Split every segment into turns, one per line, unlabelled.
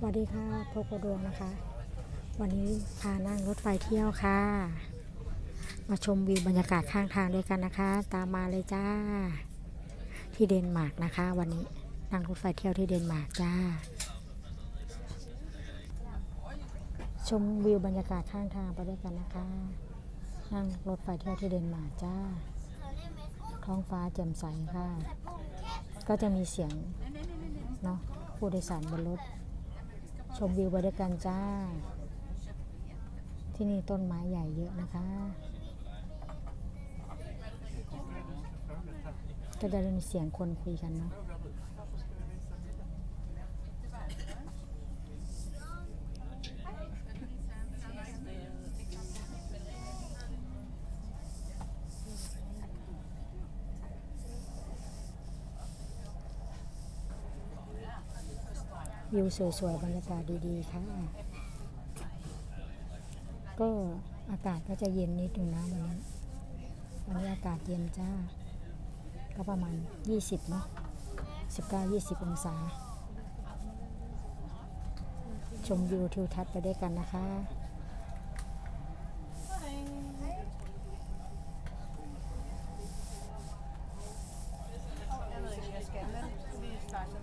สวัสดีค่ะพบกับดวงนะคะ วันนี้พานั่งรถไฟเที่ยวค่ะ มาชมวิวบรรยากาศข้างทางด้วยกันนะคะ ตามมาเลยจ้า ที่เดนมาร์กนะคะ วันนี้นั่งรถไฟเที่ยวที่เดนมาร์กจ้า ชมวิวบรรยากาศข้างทางไปด้วยกันนะคะ นั่งรถไฟเที่ยวที่เดนมาร์กจ้า ท้องฟ้าแจ่มใสค่ะ ก็จะมีเสียงเนาะผู้โดยสารบนรถ ชมวิวไปด้วยกันจ้า ที่นี่ต้นไม้ใหญ่เยอะนะคะก็จะได้ยินเสียงคนคุยกันเนาะ วิวสวยๆบรรยากาศดีๆค่ะ ก็อากาศก็จะเย็นนิดนึงนะวันนี้วันนี้อากาศเย็นจ้า ก็ประมาณ 20 เนาะ19-20 องศา ชมวิวทิวทัศน์ไปด้วยกันนะคะ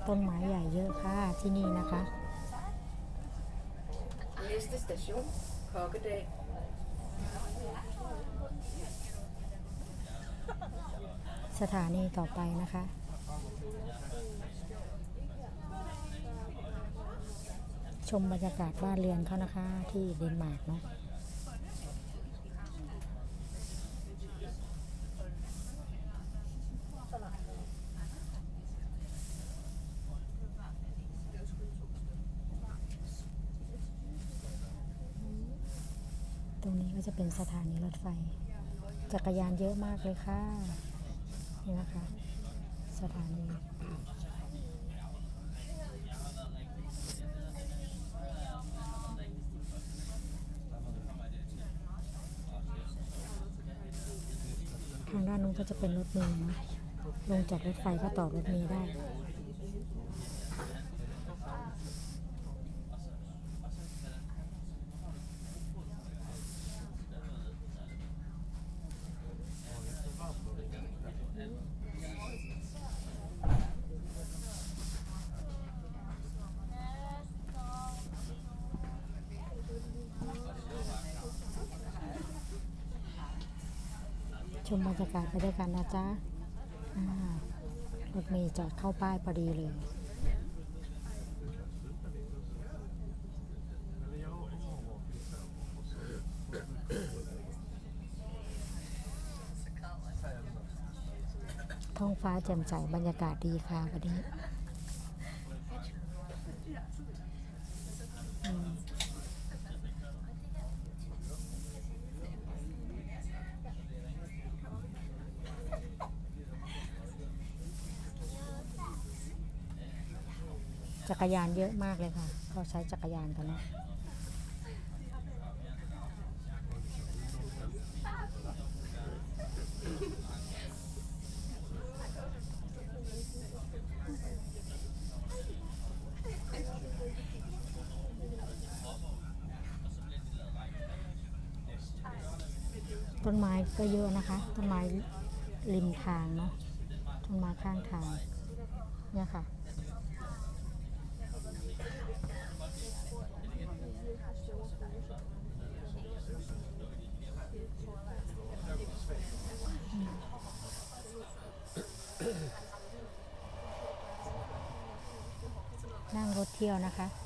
ต้นไม้ใหญ่เยอะค่ะที่นี่นะคะ
Næste station, Kokkedal.
สถานีต่อไปนะคะ ชมบรรยากาศบ้านเรือนเขานะคะที่เดนมาร์กเนาะ ตรงนี้ก็จะเป็นสถานีรถไฟ จักรยานเยอะมากเลยค่ะ นี่นะคะ สถานีทางด้านนู้นก็จะเป็นรถเมล์นะลงจากรถไฟก็ต่อรถเมล์ได้ ชมบรรยากาศไปด้วยกันนะจ๊ะรถเมย์จอดเข้าป้ายพอดีเลยท้องฟ้าแจ่มใสบรรยากาศดีค่ะวันนี้อืม จักรยานเยอะมากเลยค่ะเขาใช้จักรยานกันเนาะต้นไม้ก็เยอะนะคะ ต้นไม้ริมทางเนาะ ต้นไม้ข้างทาง เนี่ยค่ะ นั่งรถเที่ยวนะคะ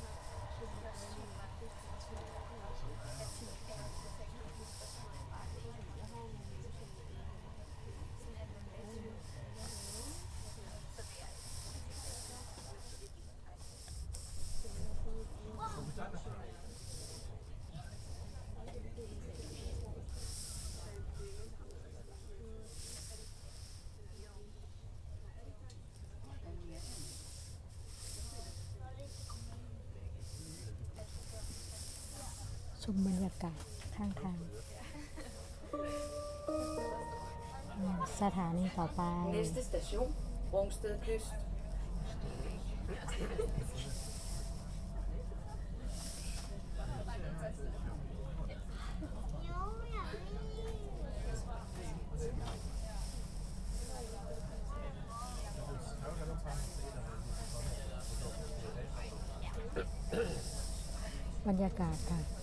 ชมบรรยากาศข้างทาง สถานีต่อไป
Næste
บรรยากาศค่ะ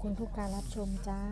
คุณทุกการรับชมจ้า